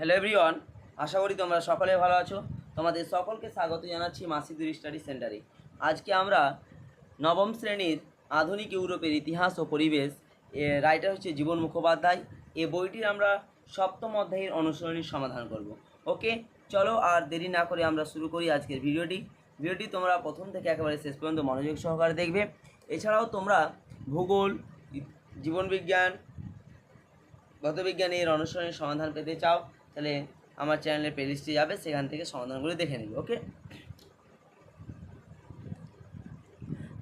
Hello everyone আশা করি তোমরা সকলে ভালো আছো। তোমাদের সকলকে স্বাগত জানাচ্ছি মাসিদুর স্টাডি সেন্টারে। আজকে আমরা নবম শ্রেণির আধুনিক ইউরোপের ইতিহাস ও পরিবেশ রাইটার হচ্ছে জীবন মুখোপাধ্যায়। এ বইটির আমরা সপ্তম অধ্যায়ের অনুসরণীর সমাধান করব। ওকে, চলো আর দেরি না করে আমরা শুরু করি আজকের ভিডিওটি। ভিডিওটি তোমরা প্রথম থেকে একেবারে শেষ পর্যন্ত মনোযোগ সহকারে দেখবে। এছাড়াও তোমরা ভূগোল, জীবনবিজ্ঞান গতবিজ্ঞানের অনুসরণের সমাধান পেতে চাও। তাহলে আমার চ্যানেলের প্লেলিস্টে যাবে, সেখান থেকে সমাধানগুলো দেখে নেবে ওকে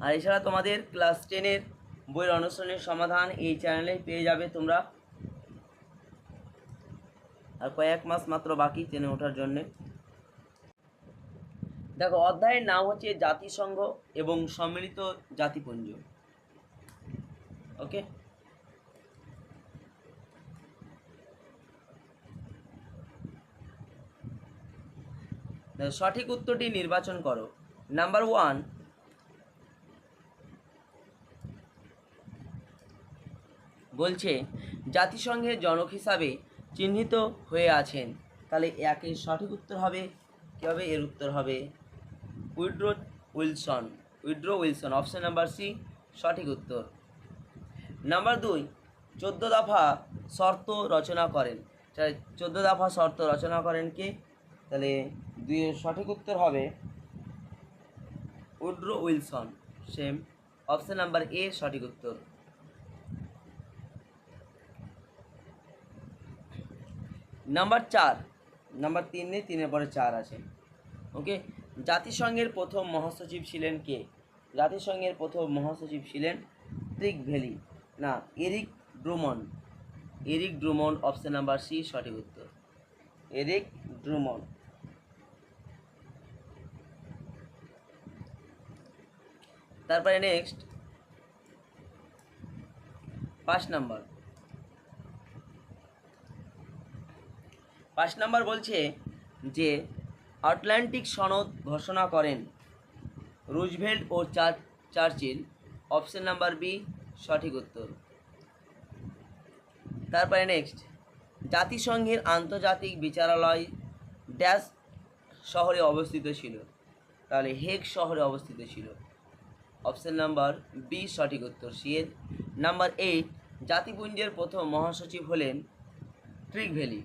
আর এছাড়া তোমাদের ক্লাস টেনের বইয়ের অনুসরণের সমাধান এই চ্যানেলে পেয়ে যাবে তোমরা। আর কয়েক মাস মাত্র বাকি টেনে ওঠার জন্যে। দেখো, অধ্যায়ের নাম হচ্ছে জাতিসংঘ এবং সম্মিলিত জাতিপুঞ্জ ওকে সঠিক উত্তরটি নির্বাচন করো। নাম্বার ওয়ান বলছে, জাতিসংঘের জনক হিসাবে চিহ্নিত হয়ে আছেন। তাহলে একের সঠিক উত্তর হবে, কী হবে? এর উত্তর হবে Woodrow Wilson Woodrow Wilson option number C সঠিক উত্তর। নাম্বার দুই, চোদ্দ দফা শর্ত রচনা করেন। চোদ্দ দফা শর্ত রচনা করেন কে? তাহলে দুইয়ের সঠিক উত্তর হবে Woodrow Wilson, same. Option number A, সঠিক উত্তর। নাম্বার চার, নাম্বার তিন নেই, তিনের পরে চার আছে। ওকে? জাতিসংঘের প্রথম মহাসচিব ছিলেন কে? জাতিসংঘের প্রথম মহাসচিব ছিলেন ট্রিক ভ্যালি না, Eric Drummond. Eric Drummond, option number C, সঠিক উত্তর। Eric Drummond. তারপরে নেক্সট পাঁচ নাম্বার পাঁচ নাম্বার বলছে যে, আটলান্টিক সনদ ঘোষণা করেন রুজভেল্ট ও চার, চার্চিল। অপশন নাম্বার বি সঠিক উত্তর। তারপরে নেক্সট জাতিসংঘের আন্তর্জাতিক বিচারালয় ড্যাশ শহরে অবস্থিত ছিল। তাহলে হেগ শহরে অবস্থিত ছিল। অপশন নাম্বার বি, সঠিক উত্তর সি এর। নাম্বার এইট, জাতিপুঞ্জের প্রথম মহাসচিব হলেন ট্রিক ভ্যালি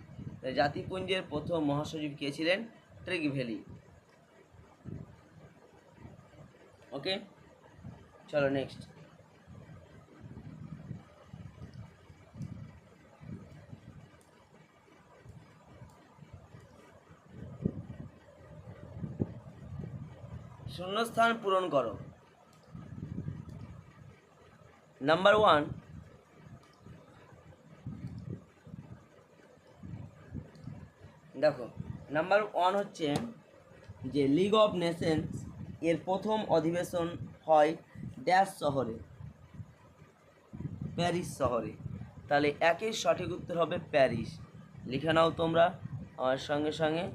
জাতিপুঞ্জের প্রথম মহাসচিব কে ছিলেন? Trygve Lie okay? চলো নেক্সট। শূন্যস্থান পূরণ করো। নাম্বার ওয়ান দেখো নাম্বার ওয়ান হচ্ছে যে লিগ অফ নেশনস এর প্রথম অধিবেশন হয় ড্যাশ শহরে, প্যারিস শহরে। তাহলে একের সঠিক উত্তর হবে প্যারিস। লিখে নাও তোমরা আমার সঙ্গে সঙ্গে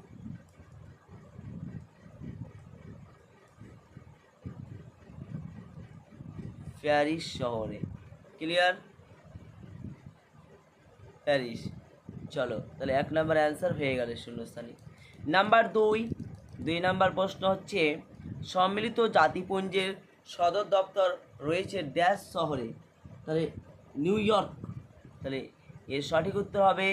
প্যারিস শহরে। Clear Paris. চলো, তাহলে এক নম্বর অ্যান্সার হয়ে গেল শূন্যস্থানে। নাম্বার দুই দুই নাম্বার প্রশ্ন হচ্ছে, সম্মিলিত জাতিপুঞ্জের সদর দপ্তর রয়েছে ড্যাশ শহরে। তাহলে নিউ ইয়র্ক। তাহলে এর সঠিক উত্তর হবে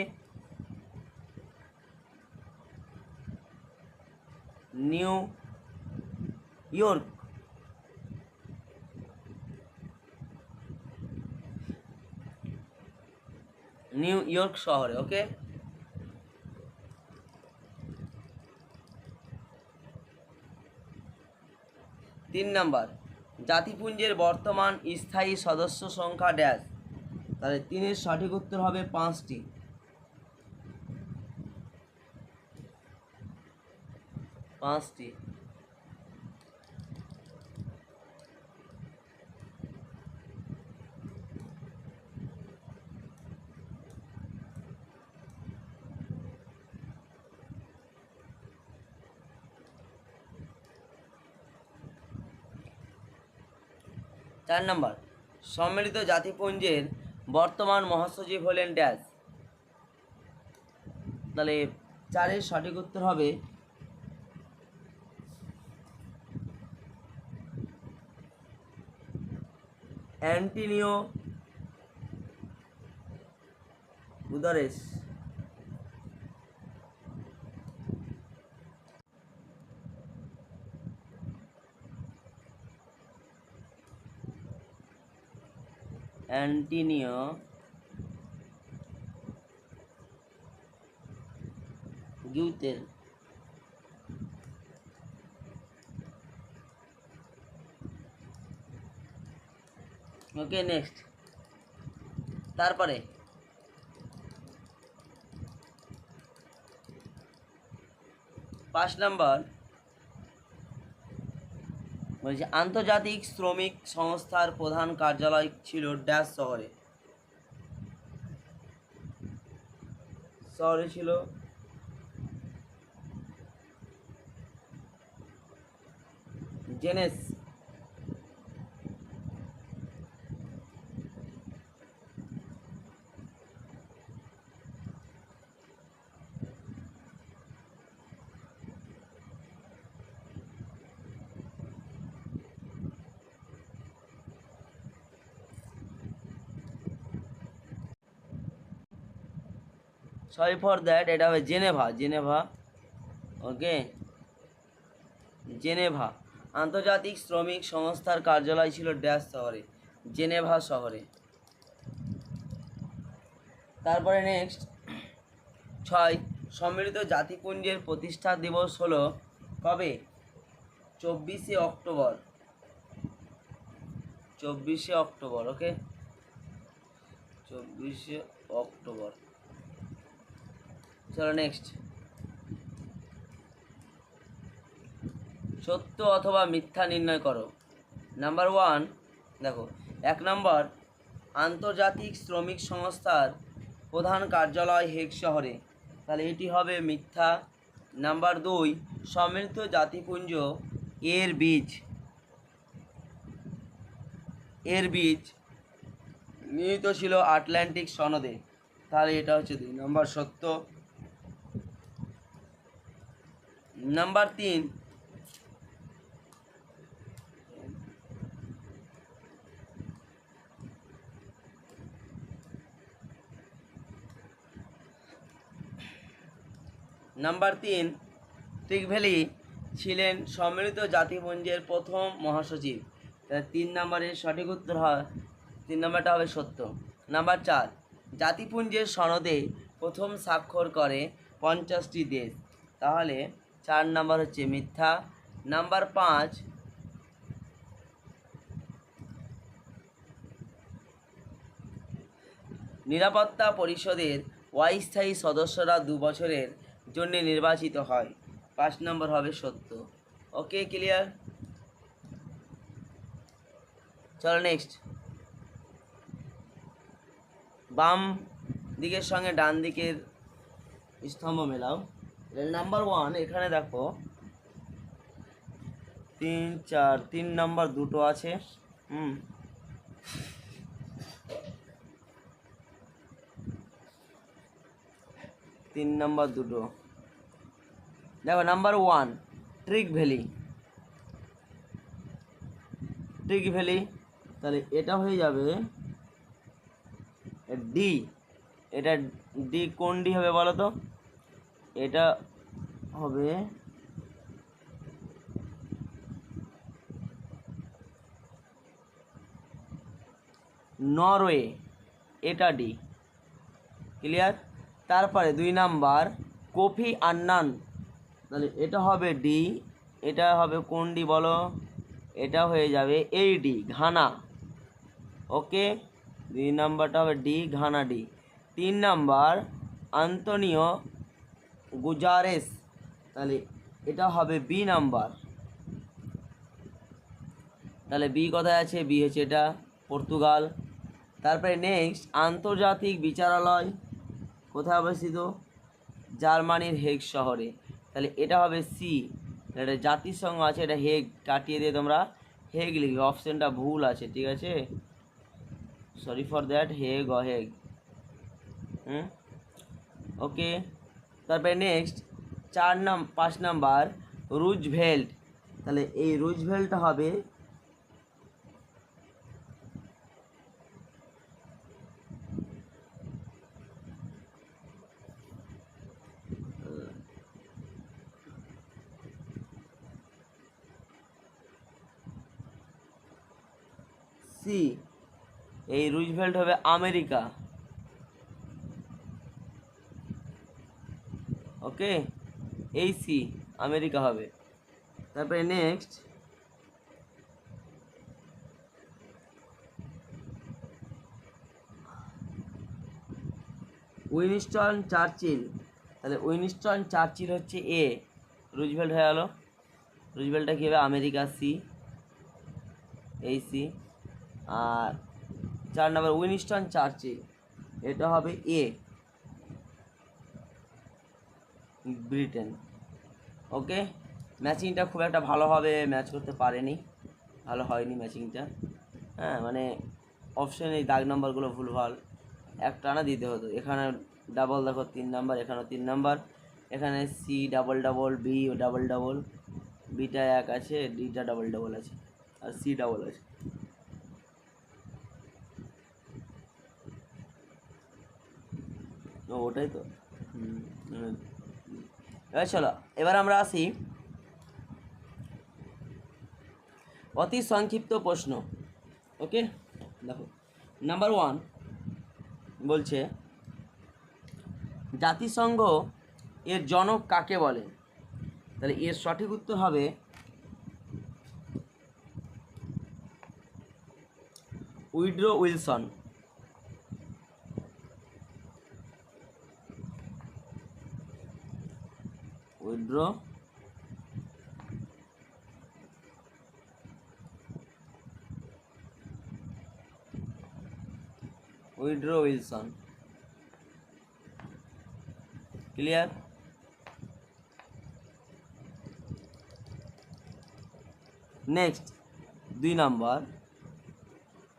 নিউ ইয়র্ক। নিউ ইয়র্ক শহরে, ওকে? তিন নাম্বার, জাতিপুঞ্জের বর্তমান স্থায়ী সদস্য সংখ্যা ড্যাশ। তাহলে তিনের সঠিক উত্তর হবে পাঁচটি। পাঁচটি। চার নম্বর, সম্মিলিত জাতিপুঞ্জের বর্তমান মহাসচিব হলেন ড্যাশ তাহলে চারের সঠিক উত্তর হবে Antonio Guterres Antonio Guterres okay next. তারপরে? পাঁচ নাম্বার। বলছে আন্তর্জাতিক শ্রমিক সংস্থার প্রধান কার্যালয় ছিল ড্যাশ শহরে। শহরে ছিল জেনেস। সরি ফর দ্যাট এটা হবে জেনেভা জেনেভা ওকে জেনেভা, আন্তর্জাতিক শ্রমিক সংস্থার কার্যালয় ছিল ড্যাশ শহরে, জেনেভা শহরে। তারপরে নেক্সট ছয়, সম্মিলিত জাতিপুঞ্জের প্রতিষ্ঠা দিবস হলো কবে? চব্বিশে অক্টোবর। চব্বিশে অক্টোবর ওকে চব্বিশে অক্টোবর। চলো নেক্সট সত্য অথবা মিথ্যা নির্ণয় করো। নাম্বার ওয়ান দেখো, এক নম্বর আন্তর্জাতিক শ্রমিক সংস্থার প্রধান কার্যালয় হেগ শহরে। তাহলে এটি হবে মিথ্যা। নাম্বার দুই, সম্মিলিত জাতিপুঞ্জ, এর বীজ। এর বীজ নিহিত ছিল আটলান্টিক সনদে। তাহলে এটা হচ্ছে দুই। নম্বর সত্য নাম্বার তিন। নাম্বার তিন ট্রিক ভ্যালি ছিলেন সম্মিলিত জাতিপুঞ্জের প্রথম মহাসচিব। তিন নম্বরের সঠিক উত্তর হয়, তিন নম্বরটা হবে সত্য। নাম্বার চার, জাতিপুঞ্জের সনদে প্রথম স্বাক্ষর করে পঞ্চাশটি দেশ। তাহলে চার নাম্বার হচ্ছে মিথ্যা। নাম্বার পাঁচ, নিরাপত্তা পরিষদের অস্থায়ী সদস্যরা দু বছরের জন্য নির্বাচিত হয়। পাঁচ নম্বর হবে সত্য। Okay, clear? চলো নেক্সট। বাম দিকের সঙ্গে ডান দিকের স্তম্ভ মেলাও। নাম্বার ওয়ান এখানে দেখো। তিন, চার, তিন নাম্বার দুটো আছে। হুম। তিন নাম্বার দুটো। দেখো number one Trygve Lie Trygve Lie তাহলে এটা হয়ে যাবে ডি এটা ডি কোন ডি হবে বলো তো? এটা হবে নরওয়ে, এটা ডি। ক্লিয়ার তারপরে দুই নাম্বার, কফি আন্নান। তাহলে এটা হবে ডি, এটা হবে কোন ডি বলো? এটা হয়ে যাবে এই ডি, ঘানা। ওকে? দুই নাম্বারটা হবে ডি, ঘানা ডি। তিন নাম্বার, আন্তনিও গুজারেস। তাহলে এটা হবে বি নাম্বার। তাহলে বি কোথায় আছে? বি হচ্ছে এটা পর্তুগাল। তারপরে নেক্সট, আন্তর্জাতিক বিচারালয় কোথায় অবস্থিত? জার্মানির হেগ শহরে। তাহলে এটা হবে সি। এটা জাতিসংঘ আছে, এটা হেগ কাটিয়ে দিয়ে তোমরা হেগ লিখবে। অপশানটা ভুল আছে, ঠিক আছে? Sorry for that Hague uh Hague hmm? Okay তারপরে নেক্সট চার নাম, পাঁচ নাম্বার, রুজভেল্ট। তাহলে এই রুজভেল্টটা হবে সি। এই রুজভেল্ট হবে আমেরিকা। ওকে? এই সি, আমেরিকা হবে। তারপরে নেক্সট। Winston Churchill. তাহলে উইনস্টন চার্চিল হচ্ছে এ। রুজভেল্ট হয়ে গেল। রুজভেল্টটা কী হবে? আমেরিকা সি এই সি আর চার নম্বর, উইনস্টন চার্চিল। এটা হবে এ। ব্রিটেন ওকে ম্যাচিংটা খুব একটা ভালোভাবে ম্যাচ করতে পারেনি। ভালো হয়নি ম্যাচিংটা হ্যাঁ মানে অপশানে দাগ নাম্বারগুলো ভুলভাল। একটা না দিতে হতো। এখানে ডাবল দেখো, তিন নাম্বার এখানেও তিন নাম্বার এখানে সি ডাবল ডাবল বি ও ডাবল ডাবল বিটা এক আছে ডিটা ডাবল ডাবল আছে। আর সি ডাবল আছে। ও, ওটাই তো? হুম। এবার চলো, এবার আমরা আসি অতি সংক্ষিপ্ত প্রশ্ন। ওকে? দেখো নাম্বার ওয়ান বলছে, জাতিসংঘ এর জনক কাকে বলে? তাহলে এর সঠিক উত্তর হবে Woodrow Wilson. Woodrow Woodrow Wilson. Clear? Next দুই নম্বর।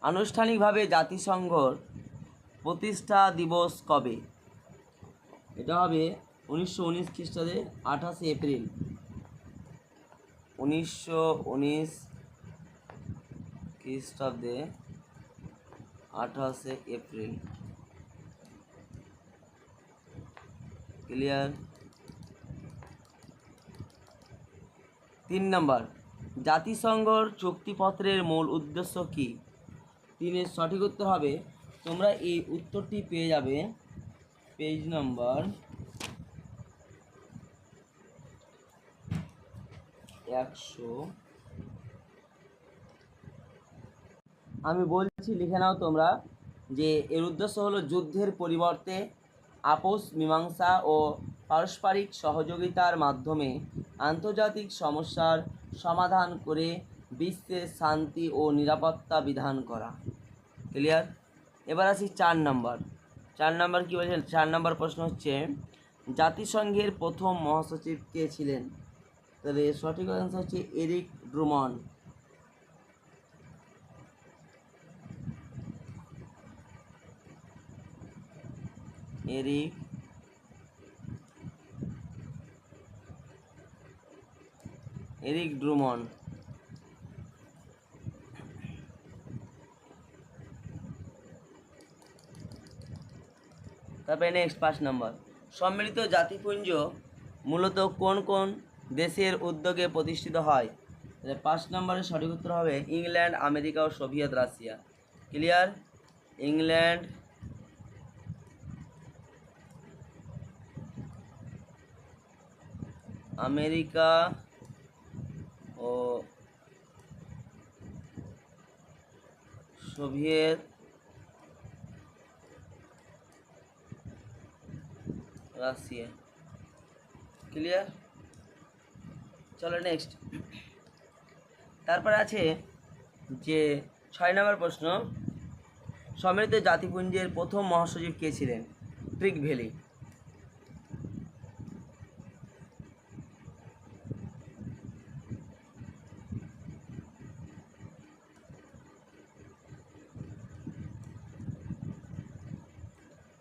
আনুষ্ঠানিকভাবে জাতিসংঘর প্রতিষ্ঠা দিবস কবে? এটা হবে উনিশশো উনিশ খ্রিস্টাব্দে আঠাশে এপ্রিল। উনিশশো উনিশ খ্রিস্টাব্দে আঠাশে এপ্রিল। ক্লিয়ার? তিন নম্বর। জাতিসংঘর চুক্তিপত্রের মূল উদ্দেশ্য কী? তিনের সঠিক উত্তর হবে, তোমরা এই উত্তরটি পেয়ে যাবে। পেজ নাম্বার একশো। আমি বলছি, লিখে নাও তোমরা, যে এর উদ্দেশ্য হলো যুদ্ধের পরিবর্তে আপোষ, মীমাংসা ও পারস্পরিক সহযোগিতার মাধ্যমে আন্তর্জাতিক সমস্যার সমাধান করে বিশ্বের শান্তি ও নিরাপত্তা বিধান করা। ক্লিয়ার এবার আসি চার নম্বর। চার নম্বর কী বলছেন চার নম্বর প্রশ্ন হচ্ছে, জাতিসংঘের প্রথম মহাসচিব কে ছিলেন? তাহলে সঠিক অ্যান্সার হচ্ছে Eric Drummond. Eric Eric Drummond. তারপরে নেক্সট পাঁচ নম্বর সম্মিলিত জাতিপুঞ্জ মূলত কোন কোন দেশের উদ্যোগে প্রতিষ্ঠিত হয়। পাঁচ নম্বরের সঠিক উত্তর হবে ইংল্যান্ড, আমেরিকা ও Soviet Russia. Clear? England America ও সোভিয়েত রাশিয়া। ক্লিয়ার? চলো নেক্সট তারপরে আছে যে ছয় নম্বর প্রশ্ন সম্মিলিত জাতিপুঞ্জের প্রথম মহাসচিব কে ছিলেন? ট্রিক ভ্যালি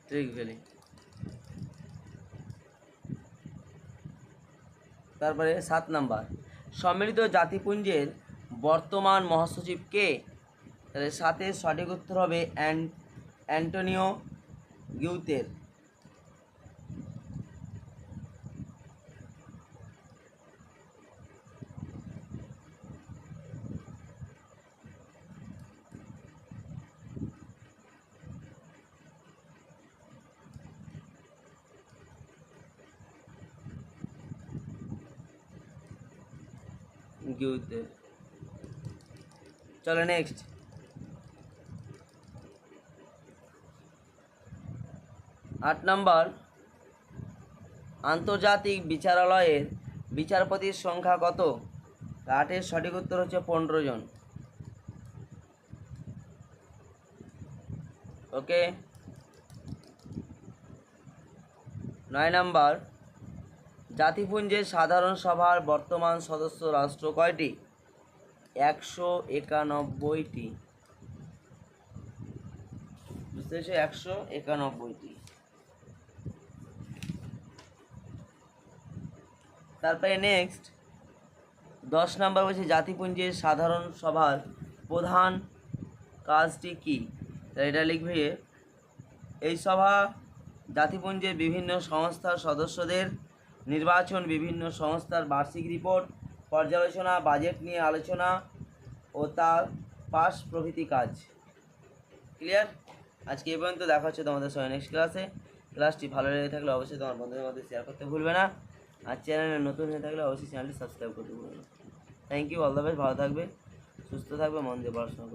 ট্রিক ভ্যালি তারপরে সাত নাম্বার। সম্মিলিত জাতিপুঞ্জের বর্তমান মহাসচিব কে? তাহলে সাথে সঠিক উত্তর হবে অ্যান- অ্যান্টোনিও গিউতের। গিউতের চলো নেক্সট আট নাম্বার। আন্তর্জাতিক বিচারালয়ের বিচারপতির সংখ্যা কত? আটের সঠিক উত্তর হচ্ছে পনেরো জন। ওকে নয় নাম্বার। জাতিপুঞ্জের সাধারণ সভার বর্তমান সদস্য রাষ্ট্র কয়টি? একশো একানব্বইটি। একশো একানব্বইটি। তারপরে নেক্সট দশ নম্বর বলছে জাতিপুঞ্জের সাধারণ সভার প্রধান কাজটি কী? তাহলে এটা লিখবে এই সভা জাতিপুঞ্জের বিভিন্ন সংস্থার সদস্যদের নির্বাচন, বিভিন্ন সংস্থার বার্ষিক রিপোর্ট, পর্যালোচনা, বাজেট নিয়ে আলোচনা ও তার পাস প্রভৃতি কাজ। ক্লিয়ার আজকে এই পর্যন্ত দেখা হচ্ছে তোমাদের সঙ্গে নেক্সট ক্লাসে ক্লাসটি ভালো লেগে থাকলে অবশ্যই তোমার বন্ধুদের মধ্যে শেয়ার করতে ভুলবে না। আর চ্যানেলে নতুন হয়ে থাকলে অবশ্যই চ্যানেলটি সাবস্ক্রাইব করতে ভুলবে না। Thank you all the best ভালো থাকবে, সুস্থ থাকবে, মন দিয়ে পড়াশোনা করবে।